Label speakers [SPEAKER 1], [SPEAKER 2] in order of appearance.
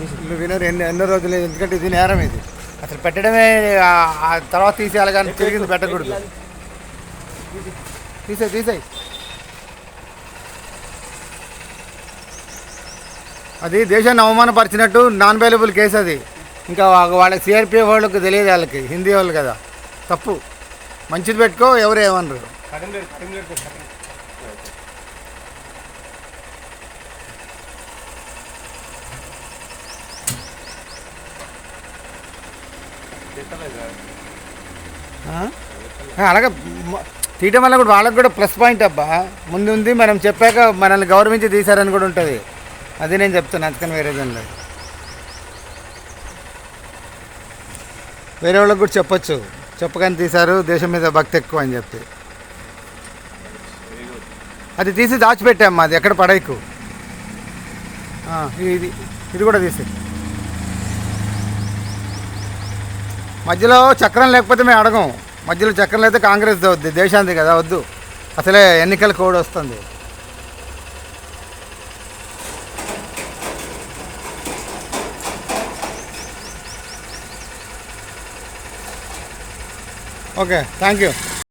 [SPEAKER 1] వీళ్ళు వినరు ఎన్ని ఎన్నో రోజులు ఎందుకంటే ఇది నేరం ఇది. అసలు పెట్టడమే ఆ- తర్వాత తీసేయాలి కానీ తిరిగింది పెట్టకూడదు. తీసే తీసేయి. అది దేశాన్ని అవమానపరిచినట్టు నాన్ అవైలబుల్ కేసు అది. ఇంకా వాళ్ళకి సిఆర్పిఎఫ్ వాళ్ళకి తెలియదు వాళ్ళకి హిందీ వాళ్ళు కదా. తప్పు. మంచిది పెట్టుకో ఎవరు ఏమన్నారు అలాగే తీయటం వల్ల కూడా వాళ్ళకి కూడా ప్లస్ పాయింట్ అబ్బా. ముందు ఉంది మనం చెప్పాక మనల్ని గౌరవించి తీశారని కూడా ఉంటుంది. అది నేను చెప్తాను అందుకని వేరే దానిలో వేరే వాళ్ళకి కూడా చెప్పొచ్చు. చెప్పకని తీశారు దేశం మీద భక్తి ఎక్కువ అని చెప్పి. అది తీసి దాచిపెట్టామ్మా అది ఎక్కడ పడైకు ఇది ఇది కూడా తీసి. మధ్యలో చక్రం లేకపోతే మేము అడగం. మధ్యలో చక్రం లేకపోతే కాంగ్రెస్ వద్దు దేశాంతి కదా వద్దు. అసలే ఎన్నికల కోడ్ వస్తుంది. Okay thank you